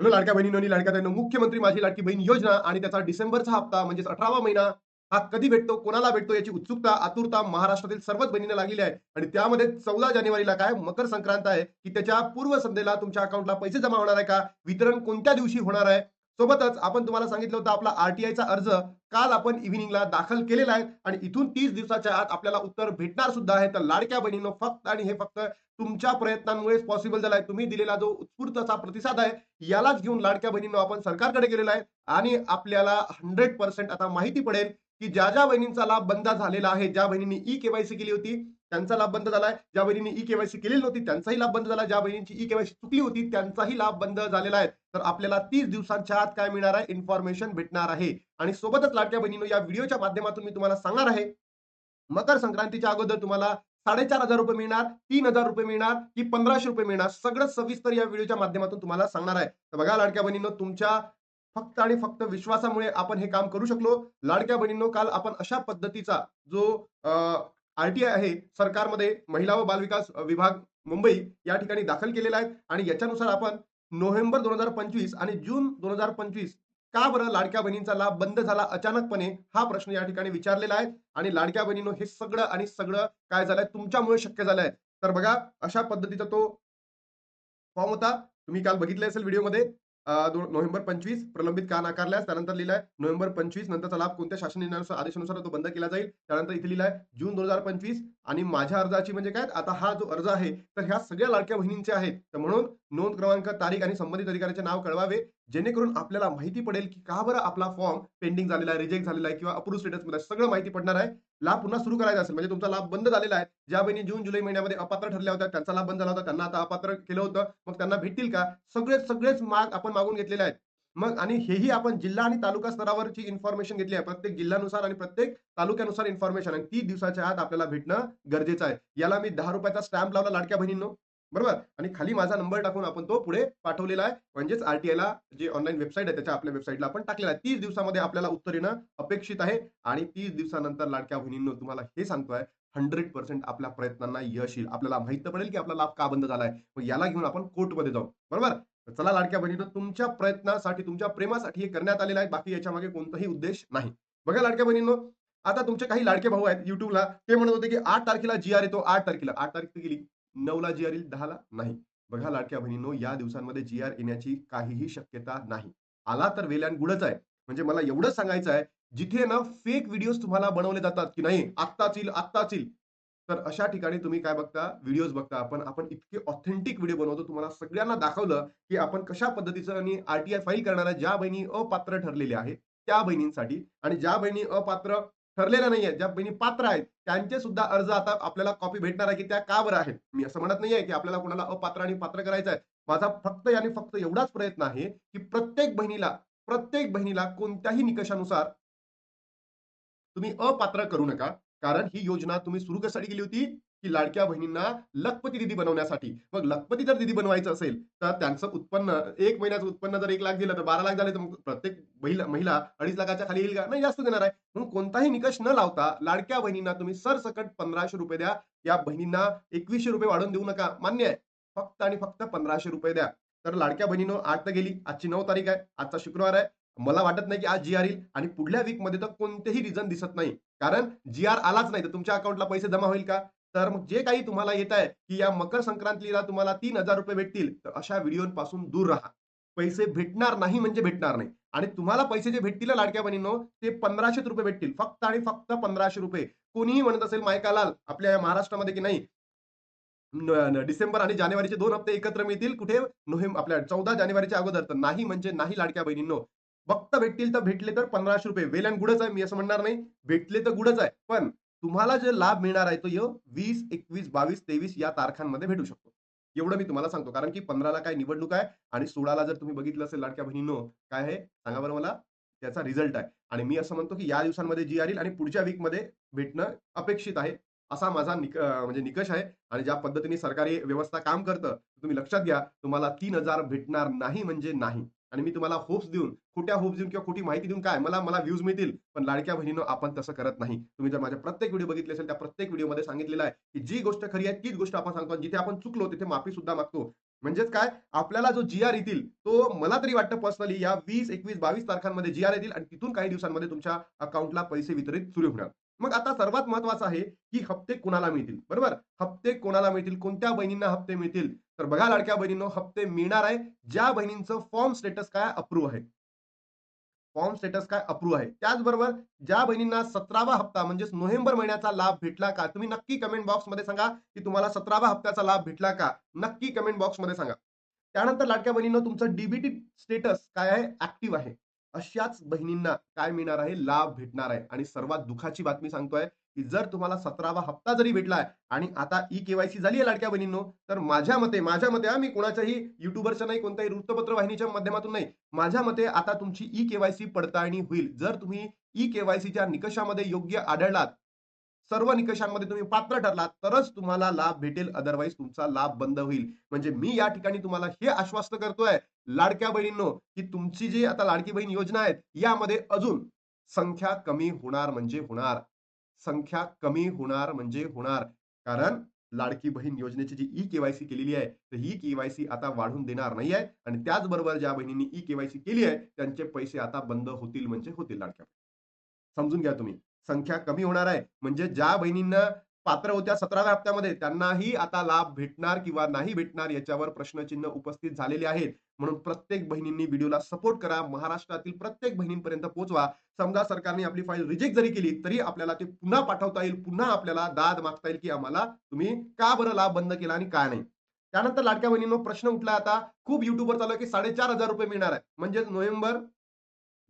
Hello लाडक्या बहिणींनो लाडक्या त्यांना मुख्यमंत्री माझी लाडकी बहीण योजना आणि त्याचा डिसेंबरचा हप्ता म्हणजेच अठरावा महिना हा कधी भेटतो कोणाला भेटतो याची उत्सुकता आतुरता महाराष्ट्रातील सर्वच बहिणींना लागलेली आहे. आणि त्यामध्ये चौदा जानेवारीला काय मकर संक्रांत आहे की त्याच्या पूर्व संध्येला तुमच्या अकाउंटला पैसे जमा होणार आहे का? वितरण कोणत्या दिवशी होणार आहे? सोबतच आपण तुम्हाला सांगितलं होतं आपला आरटीआयचा अर्ज काल आपण इव्हिनिंगला दाखल केलेला आहे आणि इथून तीस दिवसाच्या आत आपल्याला उत्तर भेटणार सुद्धा आहे. तर लाडक्या बहिणीनं फक्त आणि हे फक्त तुमच्या प्रयत्नांमुळेच पॉसिबल झालाय. तुम्ही दिलेला जो उत्स्फूर्त प्रतिसाद आहे यालाच घेऊन लाडक्या बहिणींना आपण सरकारकडे गेलेला आहे आणि आपल्याला हंड्रेड पर्सेंट आता माहिती पडेल की ज्या ज्या बहिणींचा लाभ बंद झालेला आहे ज्या बहिणींनी ई केवायसी केली होती त्यांचा लाभ बंद झालाय. ज्या बहिणींनी ई केवायसी केलेली नव्हती त्यांचाही लाभ बंद झाला. ज्या बहिणींची ई केवायसी चुकली होती त्यांचाही लाभ बंद झालेला आहे. तर आपल्याला तीस दिवसांच्या आत काय मिळणार आहे? इन्फॉर्मेशन भेटणार आहे. आणि सोबतच लाडक्या बहिणीनो या व्हिडिओच्या माध्यमातून मी तुम्हाला सांगणार आहे मकर संक्रांतीच्या अगोदर तुम्हाला साडेचार हजार रुपये मिळणार तीन हजार रुपये मिळणार की पंधराशे रुपये मिळणार. सगळं सविस्तर या व्हिडिओच्या माध्यमातून तुम्हाला सांगणार आहे. तर बघा लाडक्या बहिणींनो तुमच्या फक्त आणि फक्त विश्वासामुळे आपण हे काम करू शकलो. लाडक्या बहिणींनो काल आपण अशा पद्धतीचा जो आरटीआय आहे सरकारमध्ये महिला व बालविकास विभाग मुंबई या ठिकाणी दाखल केलेला आहे. आणि याच्यानुसार आपण नोव्हेंबर दोन हजार पंचवीस आणि जून दोन हजार पंचवीस का बरं लाडक्या बहिणींचा लाभ बंद झाला अचानकपणे? हा प्रश्न या ठिकाणी विचारलेला आहे आणि लाडक्या बहिणीनं हे सगळं आणि सगळं काय झालंय? तुमच्यामुळे शक्य झालंय. तर बघा अशा पद्धतीचा तो फॉर्म होता. तुम्ही काल बघितले असेल व्हिडिओमध्ये नोव्हेंबर पंचवीस प्रलंबित का नाकारल्यास त्यानंतर लिहिलाय नोव्हेंबर पंचवीस नंतरचा लाभ कोणत्या शासन निर्णयानुसार आदेशानुसार तो बंद केला जाईल. त्यानंतर इथे लिहिलाय जून दोन हजार पंचवीस आणि माझ्या अर्जाची म्हणजे काय? आता हा जो अर्ज आहे तर ह्या सगळ्या लाडक्या बहिणींचे आहेत. तर म्हणून नोंद क्रमांक तारीख आणि संबंधित अधिकाऱ्याचे नाव कळवावे. जेणेकरून आपल्याला माहिती पडेल की का बरं आपला फॉर्म पेंडिंग झालेला आहे रिजेक्ट झालेला आहे किंवा अप्रूव्ह स्टेटसमध्ये सगळं माहिती पडणार आहे. लाभ पुन्हा सुरू करायचा असेल म्हणजे तुमचा लाभ बंद झालेला आहे. ज्या बहिणी जून जुलै महिन्यामध्ये अपात्र ठरल्या होत्या त्यांचा लाभ बंद झाला होता त्यांना आता अपात्र केलं होतं. मग त्यांना भेटतील का? सगळेच सगळेच माग आपण मागून घेतलेले आहेत. मग आणि हेही आपण जिल्हा आणि तालुका स्तरावरची इन्फॉर्मेशन घेतली आहे. प्रत्येक जिल्ह्यानुसार आणि प्रत्येक तालुक्यानुसार इन्फॉर्मेशन आणि ती दिवसाच्या आत आपल्याला भेटणं गरजेचं आहे. याला मी दहा रुपयाचा स्टॅम्प लावला लाडक्या बहिणींनो. बरोबर? आणि खाली माझा नंबर टाकून आपण तो पुढे पाठवलेला आहे. म्हणजेच आरटीआयला जे ऑनलाईन वेबसाईट आहे त्याच्या आपल्या वेबसाईटला आपण टाकलेला आहे. तीस दिवसामध्ये आपल्याला उत्तर येणं अपेक्षित आहे. आणि तीस दिवसानंतर लाडक्या बहिणींनो तुम्हाला हे सांगतोय हंड्रेड पर्सेंट आपल्या प्रयत्नांना यश येईल. आपल्याला माहीत पडेल की आपला लाभ का बंद झालाय. मग याला घेऊन आपण कोर्टमध्ये जाऊ. बरोबर? चला लाडक्या बहिणीनं तुमच्या प्रयत्नासाठी तुमच्या प्रेमासाठी हे करण्यात आलेलं आहे. बाकी याच्या मागे कोणताही उद्देश नाही. बघा लाडक्या बहिणींनो आता तुमचे काही लाडके भाऊ आहेत युट्यूबला ते म्हणत होते की आठ तारखेला जी आर येतो. आठ तारखेला. आठ तारीख गेली. नऊला जी आर येईल दहाला नाही. बघा लाडक्या बहिणींनो या दिवसांमध्ये जी आर येण्याची काहीही शक्यता नाही. आला तर वेल्यान गुडच आहे. म्हणजे मला एवढंच सांगायचं आहे जिथे ना फेक व्हिडिओज तुम्हाला बनवले जातात की नाही आत्ताच येईल आत्ताच येईल. तर अशा ठिकाणी तुम्ही काय बघता? व्हिडिओज बघता आपण. आपण इतके ऑथेंटिक व्हिडिओ बनवतो. तुम्हाला सगळ्यांना दाखवलं की आपण कशा पद्धतीचं आणि आरटीआय फाईल करणाऱ्या ज्या बहिणी अपात्र ठरलेल्या आहेत त्या बहिणींसाठी. आणि ज्या बहिणी अपात्र ठरलेल्या नाही आहेत ज्या बहिणी पात्र आहेत त्यांचे सुद्धा अर्ज आता आपल्याला कॉपी भेटणार आहे की त्या का बरं आहेत? मी असं म्हणत नाहीये की आपल्याला कोणाला अपात्र आणि पात्र करायचं आहे माझा फक्त आणि फक्त एवढाच प्रयत्न आहे की प्रत्येक बहिणीला प्रत्येक बहिणीला कोणत्याही निकषानुसार तुम्ही अपात्र करू नका. कारण ही योजना तुम्ही सुरू कशासाठी केली होती? की लाडक्या बहिणींना लखपती दिदी बनवण्यासाठी. मग लखपती जर दिदी बनवायचं असेल तर त्यांचं उत्पन्न एक महिन्याचं उत्पन्न जर एक लाख दिलं तर बारा लाख झाले तर प्रत्येक महिला अडीच लाखाच्या खाली येईल का? नाही जास्त देणार आहे. म्हणून कोणताही निकष न लावता लाडक्या बहिणींना तुम्ही सरसकट पंधराशे रुपये द्या. या बहिणींना एकवीसशे रुपये वाढून देऊ नका. मान्य आहे. फक्त आणि फक्त पंधराशे रुपये द्या. तर लाडक्या बहिणीनं आठ तर गेली. आजची नऊ तारीख आहे. आजचा शुक्रवार आहे. मला वाटत नाही की आज जी आर येईल. आणि पुढल्या वीकमध्ये तर कोणतेही रिझन दिसत नाही. कारण जी आर आलाच नाही. तर तुमच्या अकाउंटला पैसे जमा होईल का? तर मग जे काही तुम्हाला येत आहे की या मकर संक्रांतीला तुम्हाला तीन हजार रुपये भेटतील तर अशा व्हिडिओपासून दूर राहा. पैसे भेटणार नाही म्हणजे भेटणार नाही. आणि तुम्हाला पैसे जे भेटतील लाडक्या बहिणींनो ते पंधराशे रुपये भेटतील. फक्त आणि फक्त पंधराशे रुपये. कोणीही म्हणत असेल मायकालाल आपल्या महाराष्ट्रामध्ये की नाही डिसेंबर आणि जानेवारीचे दोन हप्ते एकत्र मिळतील. कुठे? नोव्हेंबर आपल्या चौदा जानेवारीच्या अगोदर. तर नाही म्हणजे नाही लाडक्या बहिणींनो. फक्त भेटतील तर भेटले तर पंधराशे रुपये. वेल अँड गुडच आहे मी असं म्हणणार नाही. भेटले तर गुडच आहे. पण तुम्हाला जे लाभ मिळणार आहे तो यो वीस एकवीस बावीस तेवीस या तारखांमध्ये भेटू शकतो. एवढं मी तुम्हाला सांगतो. कारण की पंधराला काय निवडणूक आहे आणि सोळाला जर तुम्ही बघितलं असेल लाडक्या बहिणीनो काय आहे? सांगा बरं मला त्याचा रिझल्ट आहे. आणि मी असं म्हणतो की या दिवसांमध्ये जी आर आणि पुढच्या वीकमध्ये भेटणं अपेक्षित आहे असा माझा निक म्हणजे निकष आहे. आणि ज्या पद्धतीने सरकारी व्यवस्था काम करतं तुम्ही लक्षात घ्या तुम्हाला तीन हजार भेटणार नाही म्हणजे नाही. आणि मी तुम्हाला होप्स देऊन खोट्या होप्स देऊन किंवा खोटी माहिती देऊन काय मला मला व्ह्यूज मिळतील पण लाडक्या बहिणीनं आपण तसं करत नाही. तुम्ही जर माझ्या प्रत्येक व्हिडिओ बघितले असेल त्या प्रत्येक व्हिडिओमध्ये सांगितलेलं आहे की जी गोष्ट खरी आहे तीच गोष्ट आपण सांगतो. जिथे आपण चुकलो तिथे माफी सुद्धा मागतो. म्हणजेच काय? आपल्याला जो जी आर येतील तो मला तरी वाटतं पर्सनली या वीस एकवीस बावीस तारखांमध्ये जी आर येतील आणि तिथून काही दिवसांमध्ये तुमच्या अकाउंटला पैसे वितरित सुरू होणार. मग आता सर्वात महत्वाचं आहे की हप्ते कोणाला मिळतील? बरोबर? हप्ते कोणाला मिळतील? कोणत्या बहिणींना हप्ते मिळतील? तर बघा लाडक्या बहिणींनो हप्ते मिळणार आहे. ज्या बहिणींचं फॉर्म स्टेटस काय अप्रूव्ह आहे? फॉर्म स्टेटस काय अप्रूव्ह आहे? त्याचबरोबर ज्या बहिणींना सतरावा हप्ता म्हणजेच नोव्हेंबर महिन्याचा लाभ भेटला का? तुम्ही नक्की कमेंट बॉक्समध्ये सांगा की तुम्हाला सतरावा हप्त्याचा लाभ भेटला का? नक्की कमेंट बॉक्समध्ये सांगा. त्यानंतर लाडक्या बहिणींना तुमचं डीबीटी स्टेटस काय आहे? ऍक्टिव्ह आहे. अशाच बहिणींना काय मिळणार आहे? लाभ भेटणार आहे. आणि सर्वात दुःखाची बातमी सांगतोय की जर तुम्हाला सतरावा हप्ता जरी भेटलाय आणि आता ई केवायसी झाली आहे लाडक्या बहिणींनो तर माझ्या मते माझ्या मते हा मी कोणाच्याही युट्यूबरच्या नाही कोणत्याही वृत्तपत्र वाहिनीच्या माध्यमातून नाही. माझ्या मते आता तुमची ई केवायसी पडताळणी होईल. जर तुम्ही ई केवायसीच्या निकषामध्ये योग्य आढळलात सर्व निकषांमध्ये तुम्ही पात्र ठरलात तरच तुम्हाला लाभ भेटेल अदरवाईज तुमचा लाभ बंद होईल. म्हणजे मी या ठिकाणी तुम्हाला हे आश्वस्त करतोय लाडक्या बहिणींनो की तुमची जी आता लाडकी बहीण योजना आहेत यामध्ये अजून संख्या कमी होणार म्हणजे होणार. संख्या कमी होणार म्हणजे होणार. कारण लाडकी बहीण योजनेची जी ई केवायसी केलेली आहे तर ही केवायसी आता वाढून देणार नाही आहे आणि त्याचबरोबर ज्या बहिणींनी ई केवायसी केली आहे त्यांचे पैसे आता बंद होतील म्हणजे होतील लाडक्या समजून घ्या तुम्ही. संख्या कमी होणार आहे. म्हणजे ज्या बहिणींना पात्र होत्या सतराव्या हप्त्यामध्ये त्यांनाही आता लाभ भेटणार किंवा नाही भेटणार याच्यावर प्रश्नचिन्ह उपस्थित झालेले आहेत. म्हणून प्रत्येक बहिणींनी व्हिडिओला सपोर्ट करा. महाराष्ट्रातील प्रत्येक बहिणींपर्यंत पोहोचवा. समजा सरकारने आपली फाईल रिजेक्ट जरी केली तरी आपल्याला ते पुन्हा पाठवता येईल पुन्हा आपल्याला दाद मागता येईल की आम्हाला तुम्ही का बरं लाभ बंद केला आणि काय नाही? त्यानंतर लाडक्या बहिणींनो प्रश्न उठला आता. खूप युट्यूबवर चालू आहे की साडेचार हजार रुपये मिळणार आहे. म्हणजेच नोव्हेंबर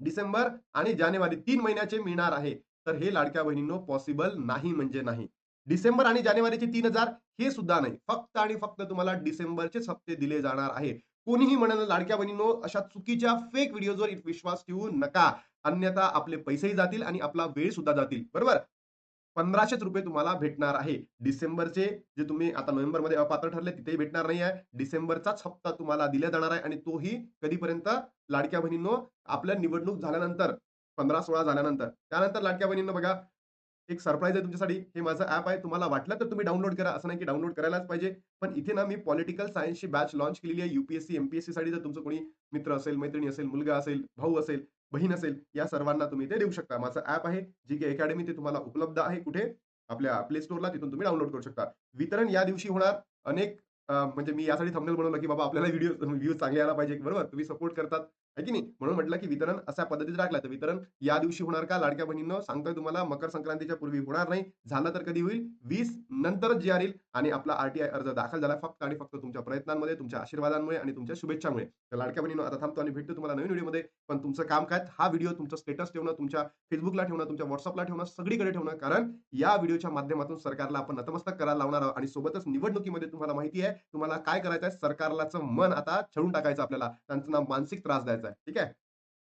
डिसेंबर आणि जानेवारी तीन महिन्याचे मिळणार आहे. तर हे लाडक्या बहिणींनो पॉसिबल नाही म्हणजे नाही. डिसेंबर आणि जानेवारीचे तीन हजार हे सुद्धा नाही. फक्त आणि फक्त तुम्हाला डिसेंबरचेच हप्ते दिले जाणार आहे. कोणीही म्हणाल लाडक्या बहिणींनो अशा चुकीच्या फेक व्हिडिओजवर विश्वास ठेवू नका. अन्यथा आपले पैसेही जातील आणि आपला वेळ सुद्धा जातील. बरोबर? पंधराशेच रुपये तुम्हाला भेटणार आहे. डिसेंबरचे जे तुम्ही आता नोव्हेंबरमध्ये अपात्र ठरले तिथेही भेटणार नाही आहे डिसेंबरचाच हप्ता तुम्हाला दिला जाणार आहे आणि तोही कधीपर्यंत? लाडक्या बहिणींनो आपल्या निवडणूक झाल्यानंतर. पंधरा सोळा झाल्यानंतर. त्यानंतर लाडक्या बहिणींना बघा एक सरप्राईज आहे तुमच्यासाठी. हे माझं ऍप आहे. तुम्हाला वाटलं तर तुम्ही डाउनलोड करा. असं नाही की डाउनलोड करायलाच पाहिजे. पण इथे ना मी पॉलिटिकल सायन्सची बॅच लॉन्च केलेली आहे. युपीएससी एमपीएससी साठी जर तुमचं कोणी मित्र असेल मैत्रिणी असेल मुलगा असेल भाऊ असेल बहीण असेल या सर्वांना तुम्ही ते देऊ शकता. माझं ऍप आहे. जी के अकॅडमी ते तुम्हाला उपलब्ध आहे कुठे? आपल्या प्ले स्टोअरला तिथून तुम्ही डाउनलोड करू शकता. वितरण या दिवशी होणार. अनेक म्हणजे मी यासाठी थंबनेल बनवलं की बाबा आपल्याला व्हिडिओ व्ह्यूज चांगले यायला पाहिजे. बरोबर? तुम्ही सपोर्ट करतात. आहे की नाही? म्हणून म्हटलं की वितरण अशा पद्धतीत राखलं तर वितरण या दिवशी होणार का? लाडक्या बहिणींनो सांगतोय तुम्हाला मकर संक्रांतीच्या पूर्वी होणार नाही. झालं तर कधी होईल? वीस नंतरच जे येईल आणि आपला आरटीआय अर्ज दाखल झाला फक्त आणि फक्त तुमच्या प्रयत्नांमध्ये तुमच्या आशीर्वादांमुळे आणि तुमच्या शुभेच्छामुळे. तर लाडक्या बहिणींनो आता थांबतो आणि भेटतो तुम्हाला नवीन व्हिडिओमध्ये. पण तुमचं काम काय? हा व्हिडिओ तुमचं स्टेटस ठेवणं तुमच्या फेसबुकला ठेवणं तुमच्या व्हॉट्सअपला ठेवणं सगळीकडे ठेवणं. कारण या व्हिडिओच्या माध्यमातून सरकारला आपण नतमस्तक करायला लावणार आहोत. आणि सोबतच निवडणुकीमध्ये तुम्हाला माहिती आहे तुम्हाला काय करायचं आहे सरकारलाचं मन आता छळून टाकायचं आपल्याला. त्यांचं नाव मानसिक त्रास द्यायचा आहे. ठीक आहे?